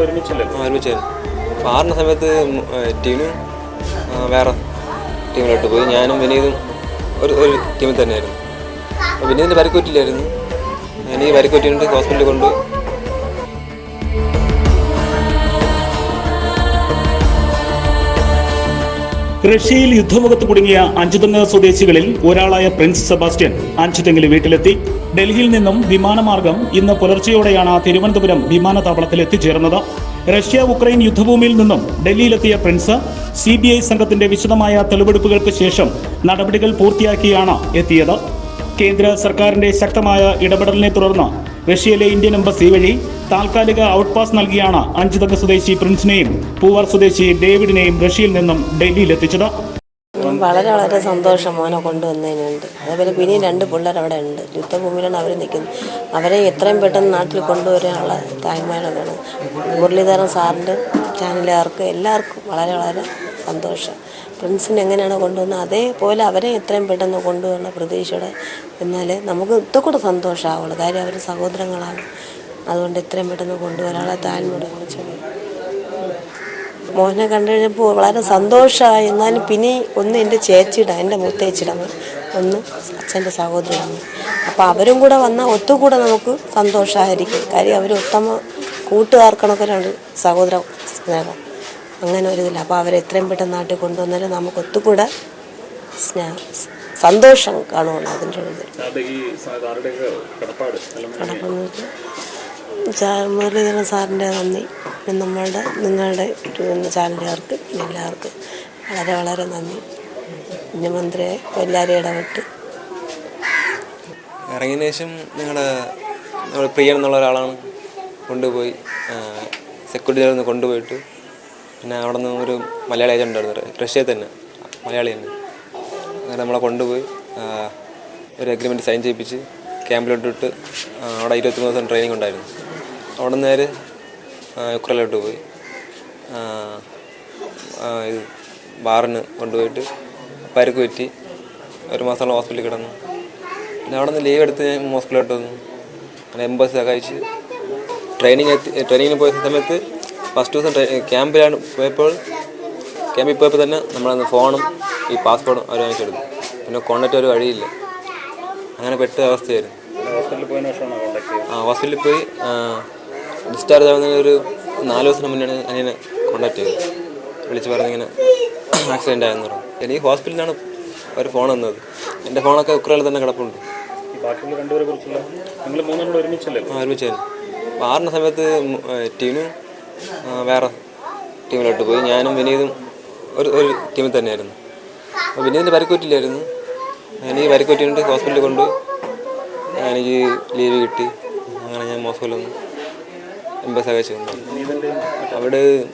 നിങ്ങൾ ഒരുമിച്ചല്ലേ? ഒരുമിച്ചായിരുന്നു അപ്പോൾ ആറിന സമയത്ത് ടീം വേറെ ടീമിലോട്ട് പോയി. ഞാനും വിനീതും ഒരു ഒരു ടീമിൽ തന്നെയായിരുന്നു. അപ്പോൾ വിനീതിന്റെ വരക്കൂറ്റില്ലായിരുന്നു എനിക്ക് പരിക്കൂറ്റിയിട്ട് ഹോസ്പിറ്റലിൽ കൊണ്ടുപോയി. റഷ്യയിൽ യുദ്ധമുഖത്ത് കുടുങ്ങിയ അഞ്ചുതെങ്ങ് സ്വദേശികളിൽ ഒരാളായ പ്രിൻസ് സെബാസ്റ്റ്യൻ അഞ്ചുതെങ്ങിൽ വീട്ടിലെത്തി. ഡൽഹിയിൽ നിന്നും വിമാനമാർഗം ഇന്ന് പുലർച്ചെയോടെയാണ് തിരുവനന്തപുരം വിമാനത്താവളത്തിൽ എത്തിച്ചേർന്നത്. റഷ്യ ഉക്രൈൻ യുദ്ധഭൂമിയിൽ നിന്നും ഡൽഹിയിലെത്തിയ പ്രിൻസ് സി ബി ഐ സംഘത്തിന്റെ വിശദമായ തെളിവെടുപ്പുകൾക്ക് ശേഷം നടപടികൾ പൂർത്തിയാക്കിയാണ് എത്തിയത്. കേന്ദ്ര സർക്കാരിന്റെ ശക്തമായ ഇടപെടലിനെ തുടർന്ന് റഷ്യയിലെ ഇന്ത്യൻ എംബസി വഴി താൽക്കാലിക ഔട്ട് പാസ് നൽകിയാണ് അഞ്ചുതങ്ക സ്വദേശി പ്രിൻസിനെയും പൂവാർ സ്വദേശി ഡേവിഡിനെയും റഷ്യയിൽ നിന്നും ഡൽഹിയിലെത്തിച്ചത്. വളരെ വളരെ സന്തോഷം മോനെ കൊണ്ടുവന്നതിനുണ്ട്. അതേപോലെ പിന്നെയും രണ്ട് പിള്ളേർ അവിടെ ഉണ്ട്. യുദ്ധഭൂമിയിലാണ് അവർ നിൽക്കുന്നത്. അവരെ എത്രയും പെട്ടെന്ന് നാട്ടിൽ കൊണ്ടുവരാനുള്ള തായ്മാരാണ് മുരളീധരൻ സാറിന്റെ ചാനലുകാർക്ക് എല്ലാവർക്കും വളരെ വളരെ സന്തോഷം. പ്രിൻസിനെ എങ്ങനെയാണ് കൊണ്ടുവന്നത് അതേപോലെ അവരെ എത്രയും പെട്ടെന്ന് കൊണ്ടുവരണം പ്രതീക്ഷയുടെ എന്നാൽ നമുക്ക് ഇതൊക്കെ സന്തോഷമാവുള്ളൂ കാര്യം അവർ സഹോദരങ്ങളാണ്. അതുകൊണ്ട് എത്രയും പെട്ടെന്ന് കൊണ്ടുവരാനുള്ള താൻമോട് വിളിച്ചത്. മോഹനെ കണ്ടു കഴിഞ്ഞപ്പോൾ വളരെ സന്തോഷമായി. എന്നാലും പിന്നെ ഒന്ന് എന്റെ ചേച്ചിയുടെ എന്റെ മൂത്തേച്ചിയുടെ ഒന്ന് അച്ഛന്റെ സഹോദരിയാണ് അപ്പോൾ അവരും കൂടെ വന്നാൽ ഒത്തുകൂടെ നമുക്ക് സന്തോഷമായിരിക്കും. കാര്യം അവർ ഉത്തമ കൂട്ടുകാർക്കണക്കൊരാണ് സഹോദര സ്നേഹം. അങ്ങനെ ഒരു ഇതില്ല അപ്പോൾ അവരെ എത്രയും പെട്ടെന്ന് നാട്ടിൽ കൊണ്ടുവന്നാൽ നമുക്ക് ഒത്തുകൂടെ സ്നേഹ സന്തോഷം കാണുവാണ് അതിന്റെ ഒരു ഇതിൽ മുരളീധരൻ സാറിന്റെ നന്ദി. നമ്മളുടെ നിങ്ങളുടെ ചാനലുകാർക്ക് എല്ലാവർക്കും വളരെ വളരെ നന്ദി. മുഖ്യമന്ത്രിയെ എല്ലാവരും ഇടപെട്ട്. ഇറങ്ങിയതിന് ശേഷം നിങ്ങളുടെ പ്രിയ പ്രിയൻ എന്നുള്ള ഒരാളാണ് കൊണ്ടുപോയി സെക്യൂരിറ്റി നിന്ന് കൊണ്ടുപോയിട്ട് പിന്നെ അവിടെ നിന്ന് ഒരു മലയാളി ഏജന്റ് ഉണ്ടായിരുന്നു. റഷ്യയിൽ തന്നെ. മലയാളി തന്നെ. അങ്ങനെ നമ്മളെ കൊണ്ടുപോയി. ഒരു അഗ്രിമെന്റ് സൈൻ ചെയ്യിപ്പിച്ച് ക്യാമ്പിലോട്ടിട്ട് അവിടെ ഇരുപത്തി മൂന്ന് ദിവസം ട്രെയിനിങ് ഉണ്ടായിരുന്നു. അവിടെ നിന്ന് നേരെ ആ, യുക്രൈനിലോട്ട് പോയി. ഇത് ബാറിന് കൊണ്ടുപോയിട്ട് പരുക്ക് പറ്റി ഒരു മാസമുള്ള ഹോസ്പിറ്റലിൽ കിടന്നു. പിന്നെ അവിടെ നിന്ന് ലീവ് എടുത്ത് ഞാൻ ഹോസ്പിറ്റലിലോട്ട് വന്നു. അങ്ങനെ എംബസി സഹായിച്ച്. ട്രെയിനിങ് എത്തി ട്രെയിനിങ്ങിന് പോയ സമയത്ത് ഫസ്റ്റ് ദിവസം ക്യാമ്പിലാണ് പോയപ്പോൾ ക്യാമ്പിൽ പോയപ്പോൾ തന്നെ നമ്മളന്ന് ഫോണും ഈ പാസ്പോർട്ടും അവർ വാങ്ങിച്ചെടുത്തു പിന്നെ കോണ്ടാക്ട് ഒരു വഴിയില്ല. അങ്ങനെ പെട്ട അവസ്ഥയായിരുന്നു. ആ ഹോസ്പിറ്റലിൽ പോയി ഡിസ്ചാർജ് ആവുന്നതിന് ഒരു നാല് ദിവസത്തിന് മുന്നേ അനിയനെ കോണ്ടാക്ട് ചെയ്തത്. വിളിച്ച് പറഞ്ഞിങ്ങനെ ആക്സിഡന്റ് ആയെന്ന് പറഞ്ഞു. എനിക്ക് ഹോസ്പിറ്റലിലാണ് അവർ ഫോൺ വന്നത്. എന്റെ ഫോണൊക്കെ ഉക്രയിൽ തന്നെ കിടപ്പുണ്ട്. ബാക്കിയുള്ള രണ്ടുപേരെ കുറിച്ചുള്ള നിങ്ങൾ ഒരുമിച്ചല്ലേ? ആ ഒരുമിച്ചായിരുന്നു. അപ്പോൾ ആറിന് സമയത്ത് ടീനു വേറെ ടീമിലോട്ട് പോയി. ഞാനും വിനീതും ഒരു ഒരു ടീമിൽ തന്നെയായിരുന്നു. അപ്പോൾ വിനീതിന്റെ പരിക്കൂറ്റില്ലായിരുന്നു. എനിക്ക് പരിക്കൂറ്റിട്ട് ഹോസ്പിറ്റലിൽ കൊണ്ടുപോയി എനിക്ക് ലീവ് കിട്ടി. അങ്ങനെ ഞാൻ മോസ്കോയിൽ വന്നു എംബസി കൊണ്ടുപോയി അവിടെ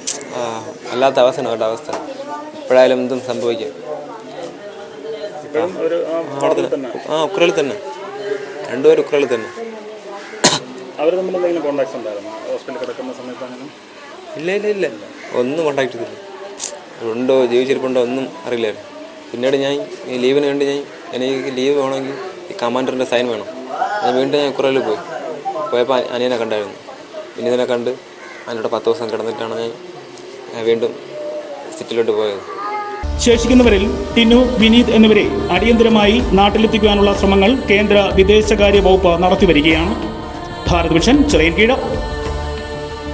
അല്ലാത്ത അവസ്ഥയാണ് അവരുടെ അവസ്ഥ. എപ്പോഴായാലും എന്തും സംഭവിക്കാം. ആ, ഉക്രയിൽ തന്നെ. ആ ഉക്രൈനിൽ തന്നെ. രണ്ടുപേരും ഉക്രൈനിൽ തന്നെ. അവർ തമ്മിൽ എന്തെങ്കിലും കോൺടാക്ട്സ് ഉണ്ടായിരുന്നു? ഹോസ്പിറ്റലിൽ കിടക്കുന്ന സമയത്ത് അങ്ങനെ? ഇല്ല ഇല്ല ഇല്ല. ഒന്നും കോണ്ടാക്ട് ചെയ്തില്ല. ഉണ്ടോ ജീവിച്ചിരിപ്പുണ്ടോ ഒന്നും അറിയില്ലായിരുന്നു പിന്നീട് ഞാൻ ലീവിന് വേണ്ടി ഞാൻ എനിക്ക് ലീവ് വേണമെങ്കിൽ ഈ കമാൻഡറിന്റെ സൈൻ വേണം. ഞാൻ വീണ്ടും ഞാൻ കുറേ പോയി. പോയപ്പോൾ അനി- അനിയനെ കണ്ടായിരുന്നു. പിന്നെ ഇതിനെ കണ്ട് അതിനോട് പത്ത് ദിവസം കിടന്നിട്ടാണ് ഞാൻ വീണ്ടും സിറ്റിയിലോട്ട് പോയത്. ശേഷിക്കുന്നവരിൽ ടിനു വിനീത് എന്നിവരെ അടിയന്തരമായി നാട്ടിലെത്തിക്കുവാനുള്ള ശ്രമങ്ങൾ കേന്ദ്ര വിദേശകാര്യ വകുപ്പ് നടത്തിവരികയാണ് ഭാരത് വിഷൻ ചെറിയൻകീഴ്